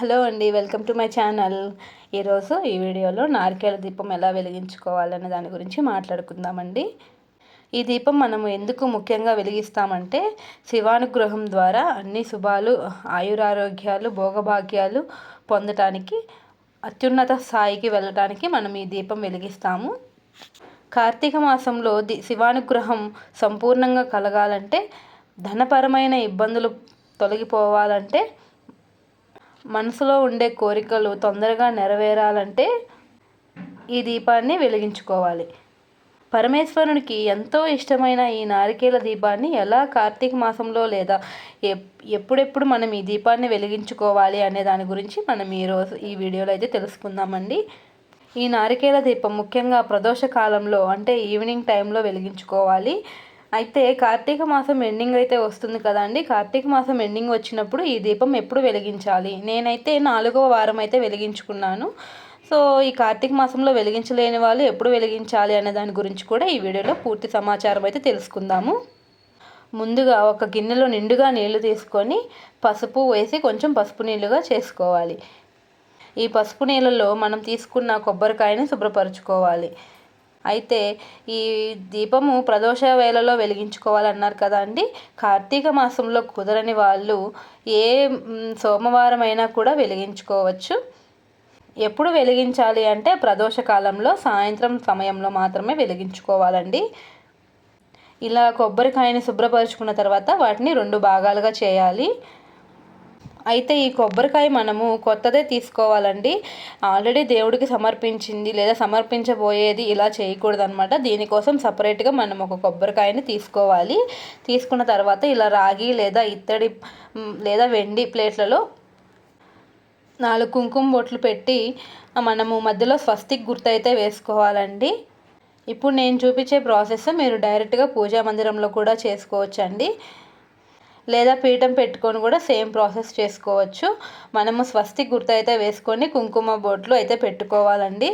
Hello అండి welcome to my channel. ఈరోజు ఈ వీడియోలో నారికేల దీపం ఎలా వెలిగించుకోవాలనే దాని గురించి మాట్లాడుకుందామండి. ఈ దీపం మనము ఎందుకు ముఖ్యంగా వెలిగిస్తామంటే శివానుగ్రహం ద్వారా అన్ని శుభాలు ఆయురారోగ్యాలు భోగభాగ్యాలు పొందటానికి అత్యున్నత స్థాయికి వెళ్ళటానికి మనం ఈ దీపం వెలిగిస్తాము. కార్తీక మాసంలో ది శివానుగ్రహం సంపూర్ణంగా కలగాలంటే ధనపరమైన ఇబ్బందులు తొలగిపోవాలంటే మనసులో ఉండే కోరికలు తొందరగా నెరవేరాలంటే ఈ దీపాన్ని వెలిగించుకోవాలి. పరమేశ్వరునికి ఎంతో ఇష్టమైన ఈ నారికేల దీపాన్ని ఎలా కార్తీక మాసంలో లేదా ఎప్పుడెప్పుడు మనం ఈ దీపాన్ని వెలిగించుకోవాలి అనే దాని గురించి మనం ఈరోజు ఈ వీడియోలో అయితే తెలుసుకుందామండి. ఈ నారికేల దీపం ముఖ్యంగా ప్రదోష కాలంలో అంటే ఈవినింగ్ టైంలో వెలిగించుకోవాలి. అయితే కార్తీక మాసం ఎండింగ్ అయితే వస్తుంది కదండి. కార్తీక మాసం ఎండింగ్ వచ్చినప్పుడు ఈ దీపం ఎప్పుడు వెలిగించాలి? నేనైతే నాలుగవ వారం అయితే వెలిగించుకున్నాను. సో ఈ కార్తీక మాసంలో వెలిగించలేని వాళ్ళు ఎప్పుడు వెలిగించాలి అనే దాని గురించి కూడా ఈ వీడియోలో పూర్తి సమాచారం అయితే తెలుసుకుందాము. ముందుగా ఒక గిన్నెలో నిండుగా నీళ్ళు తీసుకొని పసుపు వేసి కొంచెం పసుపు నీళ్ళుగా చేసుకోవాలి. ఈ పసుపు నీళ్ళలో మనం తీసుకున్న కొబ్బరికాయని శుభ్రపరచుకోవాలి. అయితే ఈ దీపము ప్రదోష వేళలో వెలిగించుకోవాలన్నారు కదా అండి. కార్తీక మాసంలో కుదరని వాళ్ళు ఏ సోమవారం అయినా కూడా వెలిగించుకోవచ్చు. ఎప్పుడు వెలిగించాలి అంటే ప్రదోష కాలంలో సాయంత్రం సమయంలో మాత్రమే వెలిగించుకోవాలండి. ఇలా కొబ్బరికాయని శుభ్రపరుచుకున్న తర్వాత వాటిని రెండు భాగాలుగా చేయాలి. అయితే ఈ కొబ్బరికాయ మనము కొత్తదే తీసుకోవాలండి. ఆల్రెడీ దేవుడికి సమర్పించింది లేదా సమర్పించబోయేది ఇలా చేయకూడదు అనమాట దీనికోసం సపరేట్గా మనం ఒక కొబ్బరికాయని తీసుకోవాలి. తీసుకున్న తర్వాత ఇలా రాగి లేదా ఇత్తడి లేదా వెండి ప్లేట్లలో నాలుగు కుంకుమ బొట్లు పెట్టి మనము మధ్యలో స్వస్తిక్ గుర్తయితే వేసుకోవాలండి. ఇప్పుడు నేను చూపించే ప్రాసెస్ మీరు డైరెక్ట్గా పూజా మందిరంలో కూడా చేసుకోవచ్చండి. లేదా పీఠం పెట్టుకొని కూడా సేమ్ ప్రాసెస్ చేసుకోవచ్చు. మనము స్వస్తి గుర్తు అయితే వేసుకొని కుంకుమ బొట్లు అయితే పెట్టుకోవాలండి.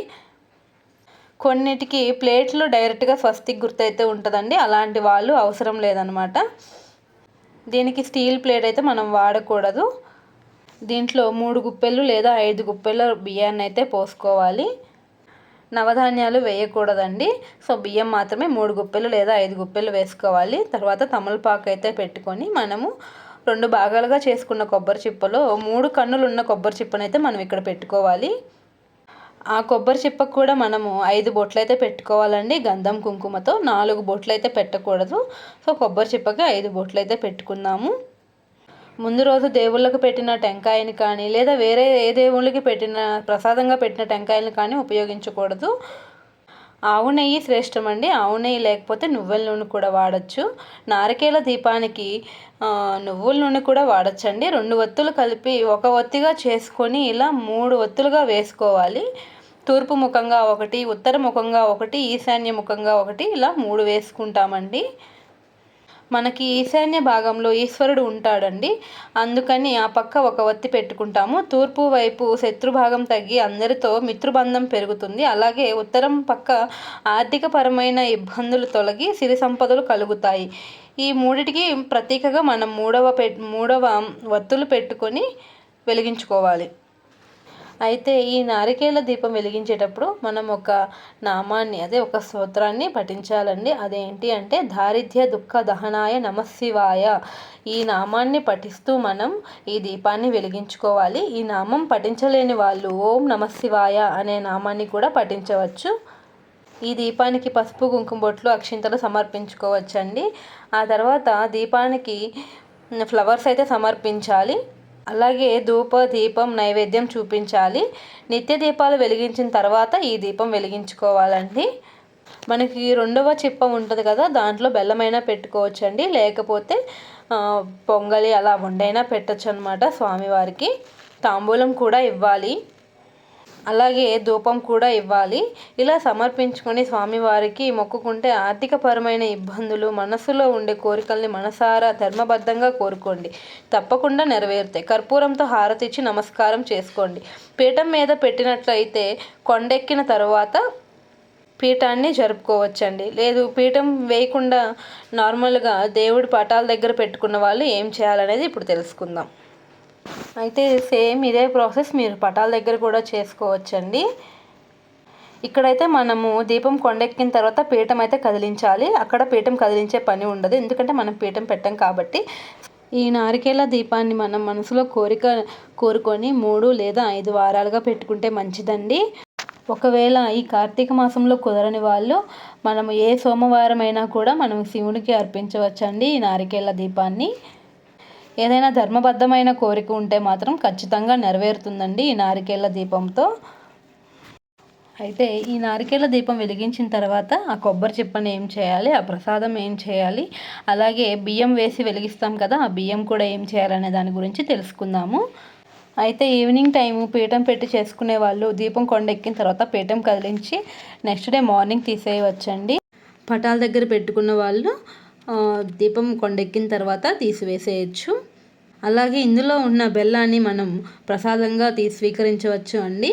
కొన్నిటికి ప్లేట్లు డైరెక్ట్గా స్వస్తిక్ గుర్తు అయితే ఉంటుందండి. అలాంటి వాళ్ళు అవసరం లేదనమాట. దీనికి స్టీల్ ప్లేట్ అయితే మనం వాడకూడదు. దీంట్లో మూడు గుప్పెలు లేదా ఐదు గుప్పెల బియ్యాన్ని అయితే పోసుకోవాలి. నవధాన్యాలు వేయకూడదండి. సో బియ్యం మాత్రమే మూడు గుప్పెలు లేదా ఐదు గుప్పెలు వేసుకోవాలి. తర్వాత తమలపాకు అయితే పెట్టుకొని మనము రెండు భాగాలుగా చేసుకున్న కొబ్బరి చిప్పలో మూడు కన్నులు ఉన్న కొబ్బరి చిప్పను అయితే మనం ఇక్కడ పెట్టుకోవాలి. ఆ కొబ్బరి చిప్పకు కూడా మనము ఐదు బొట్లు అయితే పెట్టుకోవాలండి. గంధం కుంకుమతో నాలుగు బొట్లు అయితే పెట్టకూడదు. సో కొబ్బరి చిప్పకి ఐదు బొట్లు అయితే పెట్టుకుందాము. ముందు రోజు దేవుళ్ళకు పెట్టిన టెంకాయని కానీ లేదా వేరే ఏ దేవుళ్ళకి పెట్టిన ప్రసాదంగా పెట్టిన టెంకాయని కానీ ఉపయోగించకూడదు. ఆవు నెయ్యి శ్రేష్టమండి. ఆవు నెయ్యి లేకపోతే నువ్వుల నూనె కూడా వాడచ్చు. నారికేల దీపానికి నువ్వుల నూనె కూడా వాడచ్చండి. రెండు ఒత్తులు కలిపి ఒక ఒత్తిగా చేసుకొని ఇలా మూడు ఒత్తులుగా వేసుకోవాలి. తూర్పు ముఖంగా ఒకటి ఉత్తర ముఖంగా ఒకటి ఈశాన్య ముఖంగా ఒకటి ఇలా మూడు వేసుకుంటామండి. మనకి ఈశాన్య భాగంలో ఈశ్వరుడు ఉంటాడండి. అందుకని ఆ పక్క ఒక ఒత్తి పెట్టుకుంటాము. తూర్పు వైపు శత్రుభాగం తగ్గి అందరితో మిత్రుబంధం పెరుగుతుంది. అలాగే ఉత్తరం పక్క ఆర్థికపరమైన ఇబ్బందులు తొలగి సిరి సంపదలు కలుగుతాయి. ఈ మూడిటికి ప్రతీకగా మనం మూడవ పె మూడవ ఒత్తులు పెట్టుకొని వెలిగించుకోవాలి. అయితే ఈ నారికేల దీపం వెలిగించేటప్పుడు మనం ఒక నామాన్ని అదే ఒక స్తోత్రాన్ని పఠించాలండి. అదేంటి అంటే దారిద్ర్య దుఃఖ దహనాయ నమశివాయ. ఈ నామాన్ని పఠిస్తూ మనం ఈ దీపాన్ని వెలిగించుకోవాలి. ఈ నామం పఠించలేని వాళ్ళు ఓం నమశివాయ అనే నామాన్ని కూడా పఠించవచ్చు. ఈ దీపానికి పసుపు కుంకుమ బొట్లు అక్షింతలు సమర్పించుకోవచ్చండి. ఆ తర్వాత దీపానికి ఫ్లవర్స్ అయితే సమర్పించాలి. అలాగే ధూప దీపం నైవేద్యం చూపించాలి. నిత్య దీపాలు వెలిగించిన తర్వాత ఈ దీపం వెలిగించుకోవాలండి. మనకి రెండవ చిప్ప ఉంటుంది కదా దాంట్లో బెల్లమైనా పెట్టుకోవచ్చండి. లేకపోతే పొంగలి అలా వండైనా పెట్టచ్చు అనమాట స్వామివారికి. తాంబూలం కూడా ఇవ్వాలి. అలాగే ధూపం కూడా ఇవ్వాలి. ఇలా సమర్పించుకొని స్వామివారికి మొక్కుకుంటే ఆర్థికపరమైన ఇబ్బందులు మనసులో ఉండే కోరికల్ని మనసారా ధర్మబద్ధంగా కోరుకోండి. తప్పకుండా నెరవేరుతాయి. కర్పూరంతో హారతిచ్చి నమస్కారం చేసుకోండి. పీఠం మీద పెట్టినట్లయితే కొండెక్కిన తర్వాత పీఠాన్ని జరుపుకోవచ్చండి. లేదు పీఠం వేయకుండా నార్మల్గా దేవుడి పటాల దగ్గర పెట్టుకున్న వాళ్ళు ఏం చేయాలనేది ఇప్పుడు తెలుసుకుందాం. అయితే సేమ్ ఇదే ప్రాసెస్ మీరు పటాల దగ్గర కూడా చేసుకోవచ్చండి. ఇక్కడైతే మనము దీపం కొండెక్కిన తర్వాత పీఠం అయితే కదిలించాలి. అక్కడ పీఠం కదిలించే పని ఉండదు. ఎందుకంటే మనం పీఠం పెట్టాం కాబట్టి. ఈ నారికేల దీపాన్ని మనం మనసులో కోరిక కోరుకొని మూడు లేదా ఐదు వారాలుగా పెట్టుకుంటే మంచిదండి. ఒకవేళ ఈ కార్తీక మాసంలో కుదరని వాళ్ళు మనం ఏ సోమవారం అయినా కూడా మనం శివునికి అర్పించవచ్చండి ఈ నారికేల దీపాన్ని. ఏదైనా ధర్మబద్ధమైన కోరిక ఉంటే మాత్రం ఖచ్చితంగా నెరవేరుతుందండి ఈ నారికేళ్ళ దీపంతో. అయితే ఈ నారికేల దీపం వెలిగించిన తర్వాత ఆ కొబ్బరి చిప్పని ఏం చేయాలి? ఆ ప్రసాదం ఏం చేయాలి? అలాగే బియ్యం వేసి వెలిగిస్తాం కదా ఆ బియ్యం కూడా ఏం చేయాలనే దాని గురించి తెలుసుకుందాము. అయితే ఈవినింగ్ టైము పీఠం పెట్టి చేసుకునే వాళ్ళు దీపం కొండెక్కిన తర్వాత పీఠం కదిలించి నెక్స్ట్ డే మార్నింగ్ తీసేయవచ్చండి. పటాల దగ్గర పెట్టుకున్న వాళ్ళు దీపం కొండెక్కిన తర్వాత తీసివేసేయచ్చు. అలాగే ఇందులో ఉన్న బెల్లాన్ని మనం ప్రసాదంగా తీ స్వీకరించవచ్చు అండి.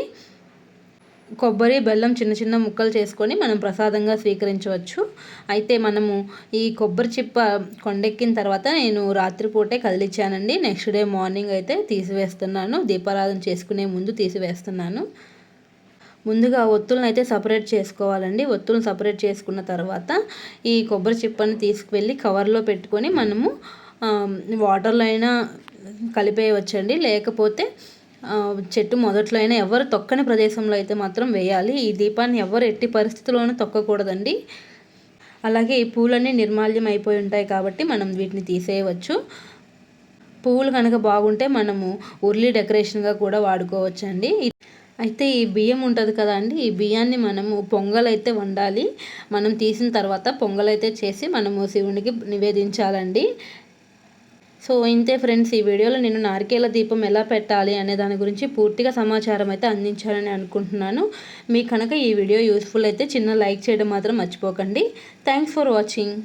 కొబ్బరి బెల్లం చిన్న చిన్న ముక్కలు చేసుకొని మనం ప్రసాదంగా స్వీకరించవచ్చు. అయితే మనము ఈ కొబ్బరి చిప్ప కొండెక్కిన తర్వాత నేను రాత్రిపూటే కదిలిచ్చానండి. నెక్స్ట్ డే మార్నింగ్ అయితే తీసివేస్తున్నాను. దీపారాధన చేసుకునే ముందు తీసివేస్తున్నాను. ముందుగా ఒత్తులను అయితే సపరేట్ చేసుకోవాలండి. ఒత్తులను సపరేట్ చేసుకున్న తర్వాత ఈ కొబ్బరి చిప్పని తీసుకువెళ్ళి కవర్లో పెట్టుకొని మనము వాటర్లో అయినా కలిపేయవచ్చండి. లేకపోతే చెట్టు మొదట్లో అయినా ఎవరు తొక్కని ప్రదేశంలో అయితే మాత్రం వేయాలి. ఈ దీపాన్ని ఎవరు ఎట్టి పరిస్థితుల్లోనూ తొక్కకూడదండి. అలాగే ఈ పూలన్నీ నిర్మాల్యం అయిపోయి ఉంటాయి కాబట్టి మనం వీటిని తీసేయవచ్చు. పువ్వులు కనుక బాగుంటే మనము ఉర్లీ డెకరేషన్గా కూడా వాడుకోవచ్చండి. అయితే ఈ బియ్యం ఉంటుంది కదా అండి ఈ బియ్యాన్ని మనము పొంగల్ అయితే వండాలి. మనం తీసిన తర్వాత పొంగల్ అయితే చేసి మనము శివునికి నివేదించాలండి. సో ఇంతే ఫ్రెండ్స్ ఈ వీడియోలో నేను నారికేల దీపం ఎలా పెట్టాలి అనే దాని గురించి పూర్తిగా సమాచారం అయితే అందించాలని అనుకుంటున్నాను. మీకు కనుక ఈ వీడియో యూస్ఫుల్ అయితే చిన్న లైక్ చేయడం మాత్రం మర్చిపోకండి. Thanks for watching.